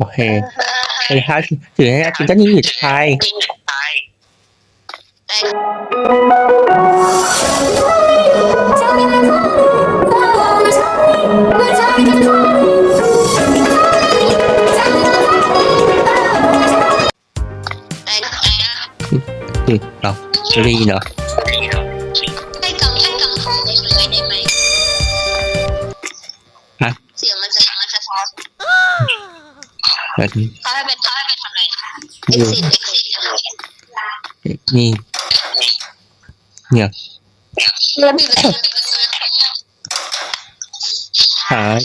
Okej. Okay. hát thì hát chính chắc những việc hay. Ừ, rồi, đi nữa. เขาให้เป็นเขาให้เป็นทำไรเอ็กซิสเอ็กซิสนะคนี่เนี่ยเริ่มเลยหาย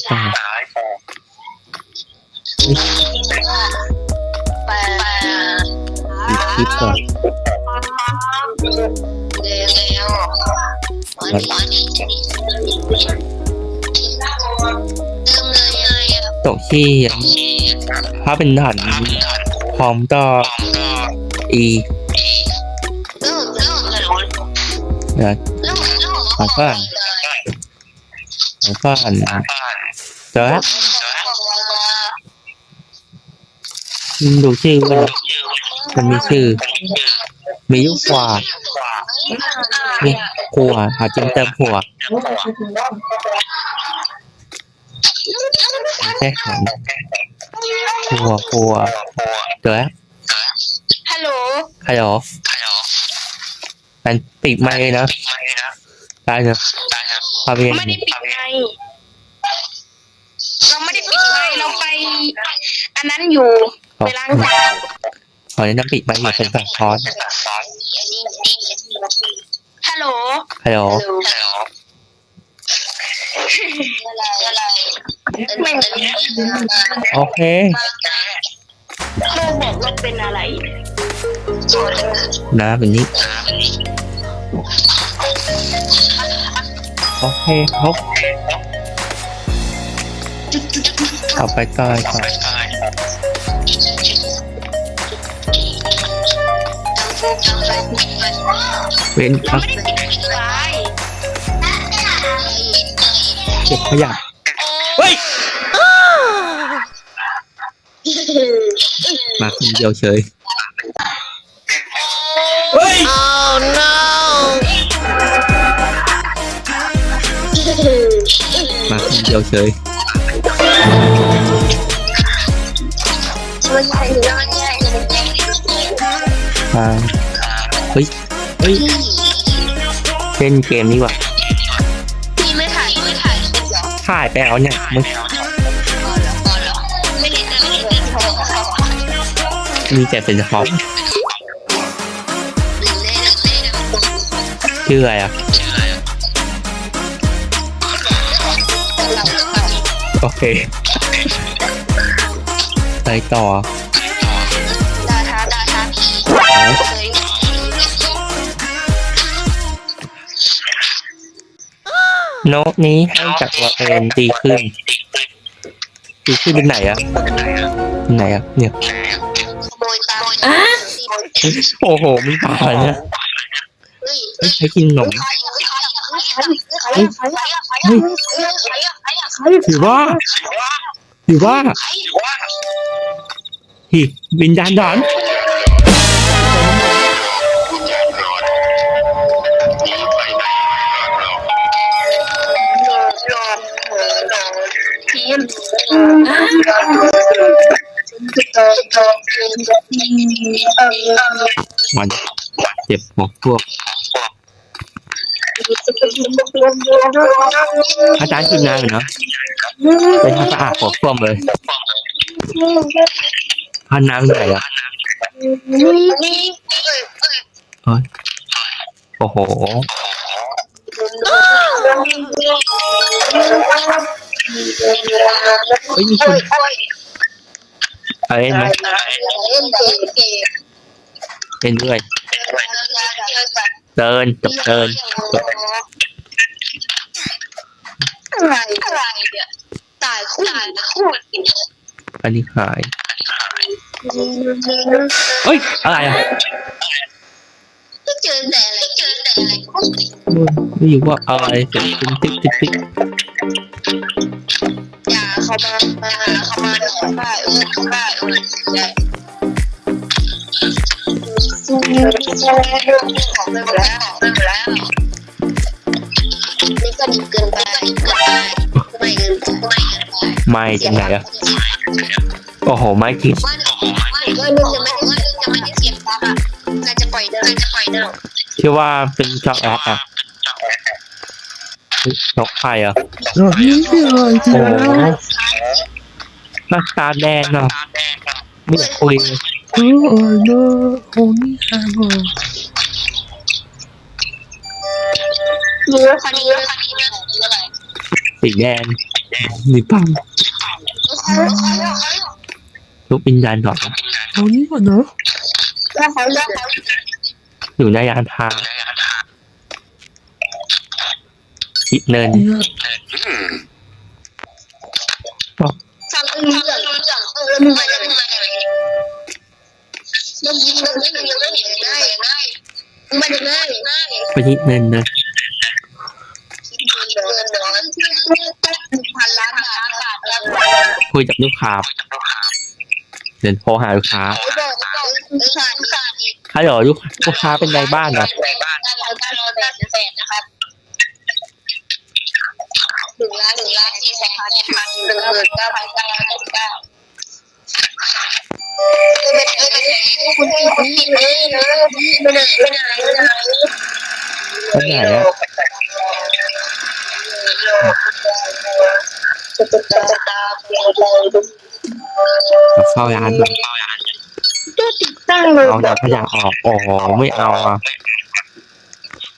ไปคิดก่อนเร็ววันนี้ ตกที่ถ้าเป็นด่านพร้อมต่ออีนะเริ่มเริ่มของฝรั่งของฝรั่งนะเจอดูชื่อว่ามันมีชื่อ มียุกว่านี่หัวหาจริงเติมหัว แค่หันหัวหัวเจอแล้วฮัลโหลใครหรอมันปิดไมค์เลยนะได้เนอะพาไปเรียนไม่ได้ปิดไงเราไม่ได้ปิดไงเราไป อันนั้นอยู่ไปล้างจานขอแนะนำปิดไมค์อยู่เป็นแบบคอร์สฮัลโหลใครหรออะ ไรไม่โอเคโลกบอกว่าเป็นอะไรนะแบบนี้ โอเคครับ ต่อไปต่อยต่อเว้นพักไม่ได้ปิดไฟ เก็บขยะเฮ้ยมาคนเดียวเฉยเฮ้ยมาคนเดียวเฉยมันใหญ่มันใหญ่อ่าเฮ้ย เฮ้ยเล่นเกมนี้ว่ะ ถ่ายไปเอาเนี่ยมึงพอแล้วพอแล้วไม่เห็นไม่เห็นพอมีแต่เป็นฮอปเล่นเล่นชื่ออะไรอะโอเคไปต่อดาท้าดาท้า โน้ตนี้ให้จากวอเอนดีขึ้น ดีขึ้นเป็ไหนอะไหนอะเนี่ยโอะโอ้โหมีป่าเนี่ยใช้กินขนมถือว่าถือว่าฮิวิญญาณดอน มันเจ็บหัวพวก อาจารย์กินนานอยู่เนาะเป็นทำสะอาดหัวพวกเลยพันน้ำไหนอะโอ้โห เฮ้ยมีคนอะไรไหมเล่นเกมเกมเป็นด้วยเดินจบเดินจบอะไรอะไรเนี่ยตายคู่ตายคู่อันนี้หายเฮ้ยอะไรอะไม่เจอแต่อะไรเจอแต่อะไรไม่รู้ว่าอะไรเกิดขึ้นติ๊กติ๊กติ๊กอย่าขอ เขามามาหาเขามาเนี่ยว่าเออว่าเออได้สู้เองของเรื่องแล้วเรื่องแล้วนี่ก็ดีเกินไปไม่เกินไม่เกินไปไม่จังไหนอะโอ้โหไม่จริงว่าว่เรื่องจะไม่ว่าเรื่องจะไม่ได้เสียงฟังอะน่าจะปล่อยเดินจะปล่อยเดินคิดว่าเป็นช็อกแอคอะ นกไข่อะดอกนี้ที่อร่อยจริโอ้งโหนะหน้าตาแดงอะไม่อยากคุยเลยเอออร่อยนะของนี่แพงอะเนื้อคันนี้เนื้อคันนี้เนื้ออะไรสีแดงมีปังลูกวิญญาณก่อนเอานี้ก่อนนะแล้วเขาแล้วเขาอยู่ในยานพาอี กเนินเนี่ยฟังเรื่องเรื่องเออมึงมาจากไหนแล้วยิงแล้วยิงแล้วยิงง่ายง่ายมึงมาจากไหนง่ายไปที่เนินเลยเงินน้อยพันล้านบาทบาทแล้วคุยกับลูกค้าเดินโทรหาลูกค้าบอกบอกขาดขาดอีกฮัลโหลลูกลูกค้าเป็นไงบ้างอะในบ้านเก้าร้อยเก้าร้อยแปดสิบแปดนะครับ หนึ่งล้านหนึ่งล้านสี่แสนแปดพันหนึ่งหมื่นเก้าพันเก้าร้อยเก้าสิบเก้าเออเป็นเออเป็นคุณพี่คุณพี่เออเออไม่ได้ไม่ได้ไม่ได้ไปไหนอะเลยดูมาเข้าร้านเลยตัวติดตั้งเลยเอาแต่ขยะออกโอ้โหไม่เอาอะ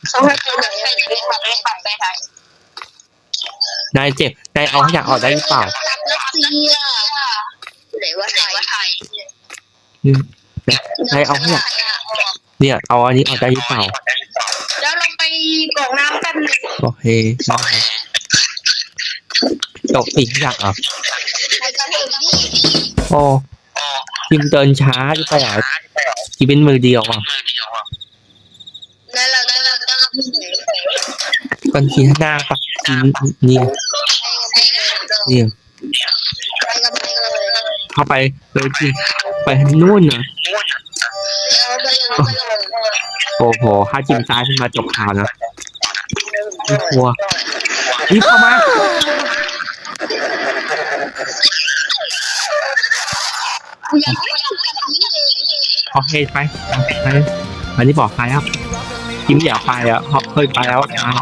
เขาให้ไปไหนไปไหนไปไหนไปไห นนายเจ็บนายเอาขยะออกได้หรือเปล่ารัสเซียไหนว่าไทยว่าไทยนายเอาขยะเนี่ย เอาอันนี้ออกได้หรือเปล่า แล้วเราไปกรอกน้ำกันโอเคได้จบอีกขยะอะไปกันเถอะพี่โอ้จิมเดินช้าที่ไปอะจิมเป็นมือเดียวอะนั่นเรานั่นเราต้องไปไหนคนทีหน้าปะ จิมนี่นี่ไปกันไปเลยเข้าไปเลยจิมไปนู่นนะเราไปเราไปโอ้โหถ้าจิมซ้ายขึ้นมาจบข่าวนะไม่กลัวรีบเข้ามาอยากไปแบบนี้เลยโอเคไปไปอันนี้บอกใครครับ จิมอยากไปอะเขาเคยไปแล้วเอา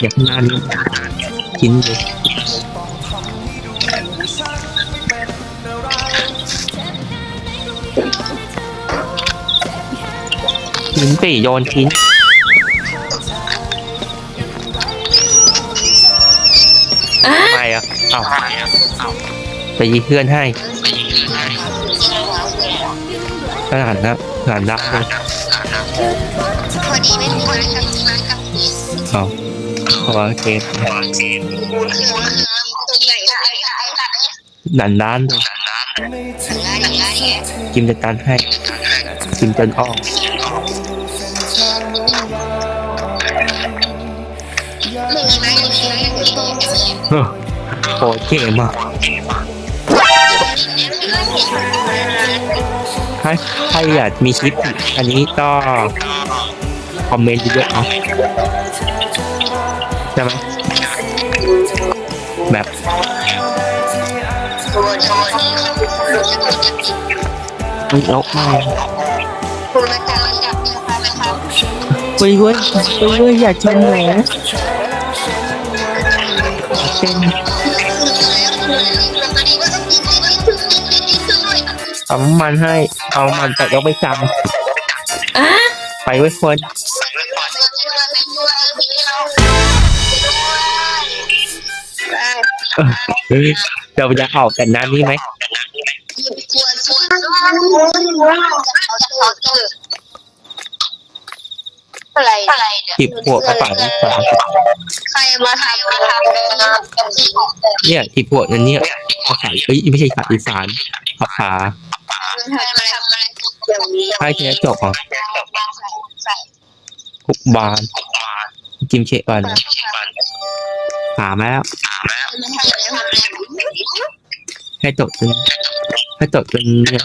อยากนานนี้กินเลยทิ้งสิโยนทิ้งไม่อะเอ้าไปยีเพื่อนให้ขนาดนั้นขนาดนั้นเลย พอดีไม่มีคนกับที่มากับเอ้าขอเกมมูลคือตัวใหญ่ได้ได้ได้ดันด้านเลยได้ได้กิมจะตันให้ กิมจนออกมึงมีไหมมีไหมเฮ้อโอ้เกมอะ ถ้าใครอยากมีคลิปอันนี้ก็คอมเมนต์เยอะๆเอาใช่ไหมแบบโดนโดนโดนจะติดไม่เอาไม่คุณมาจับจับนะคะนะคะเว้ยเว้ยเว้ยเว้ยอยากกินหนูเป็น เอามันให้ เอามันแต่ยกไปจำไปไว้คนเฮ้ยเราจะออกแต่น้ำนี้ไหม อะไรอะไรเนี่ยจิบพวกกระเป๋าที่ฝาใครมาทำมาทำนะกับที่ของแต่เนี่ยจิบพวกนั้นเนี่ยภาษาเอ้ยไม่ใช่ภาษาอีสานภาษา ทำอะไรทำอะไรอย่างนี้ใช่แค่จบอะใส่ทุกบานกิมเชะก่อนนะหามาแล้วไม่ให้แล้วให้ตดเป็นให้ตดเป็นเนี่ย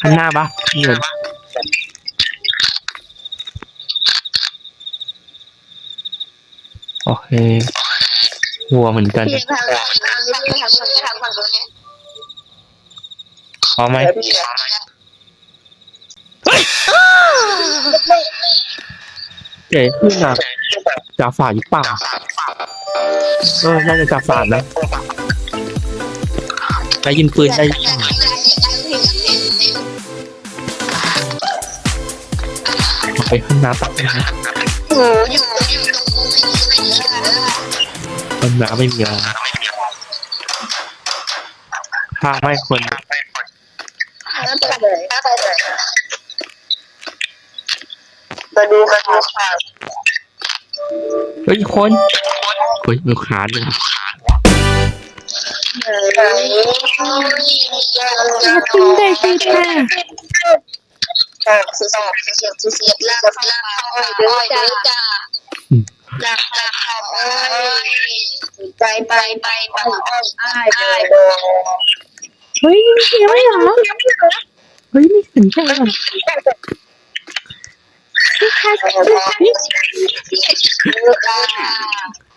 ข้างหน้าปะเงินโอเควัวเหมือนกันพี่ทางทางทางนี้ทางนี้ทางฝั่งนู้น เนี่ยพอไหมเจ๋ขึ้นอะจ่าฝาดหรือเปล่าเออน่าจะจ่าฝาดนะได้ยินปืนได้เอาไปข้างหน้าปักนะโอ้ยอยู่อยู่ตรงข้างหน้าไม่มีอะไรถ้าไม่คนไปเลย ไปเลยมาดูมาดูค่ะเฮ้ยคนเฮ้ยมันขาดเลยเฮ้ยจริงได้จริงค่ะสุดๆเสียบเสียบลากลากเข้าเด้อจ้าลากลากเข้าเอ้ยไปไปไปไปอ้ายเด้อเฮ้ยเสียงไม่เหรอ เฮ้ยไม่สนใจหรอพี่คะพี่เ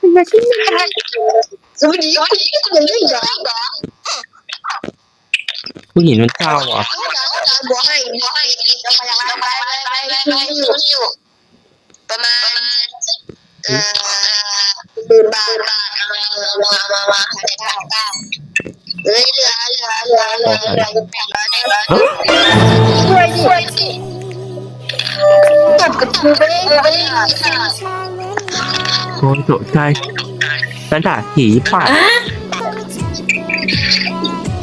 ป็นมาที่นี่สวัสดีสวัสดีก็เลยเหรอผู้หญิงมันเจ้าเหรอบัวให้บัวให้จะมายังไปไปไปไปอยู่อยู่ประมาณเอ่อดืนบาทบาทมามามามาในทางก้าว เฮ้ยเหลือเหลือเหลือเหลือเหลือเหลือเหลือช่วยช่วยสิกับกูไปเลยค่ะโอ้ยตกใจนั่นด่าผีป่า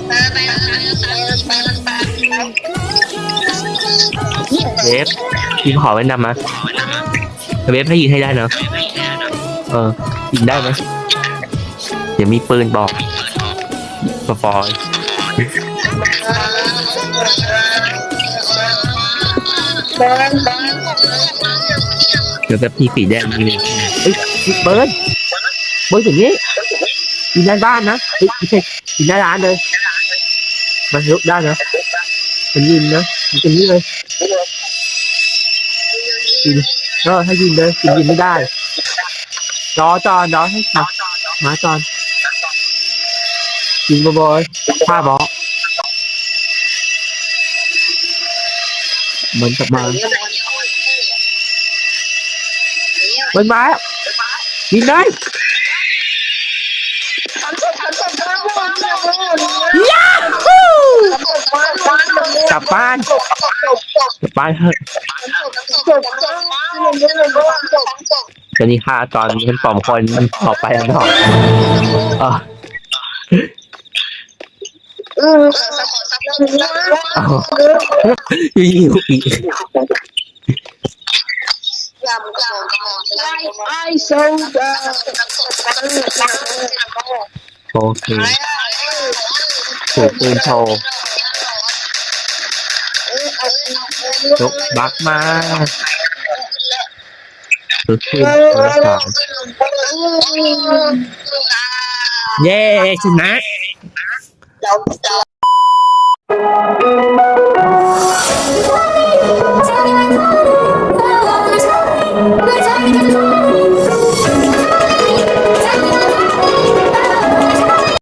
ไปไปไปไปไปเวฟยิงขอไว้นำมาเวฟให้ยิงให้ได้เนอะเออยิงได้ไหมเดี๋ยวมีปืนบอก สปอยเดี๋ยวแบบมีสีแดงมีเลยเฮ้ยเบิร์ดเบิร์ดอย่างนี้ยิงด้านบ้านนะเฮ้ยไม่ใช่ยิงหน้าร้านเลยมันลุกได้นะมันยิงนะยิงตรงนี้เลยเออถ้ายิงเลยยิงยิงไม่ได้รอจอนรอให้มามาจอน ยิงบอยๆผ้าบอกเหมือนกลับมามันมาแล้วยิงได้กลับบ้านกลับบ้านเถอะตอนนี้ฆ่าตอนนี้มันปลอมคนมันออกไปแล้วเนาะ เอออืมสับสับสับเอายิงอีก downstairs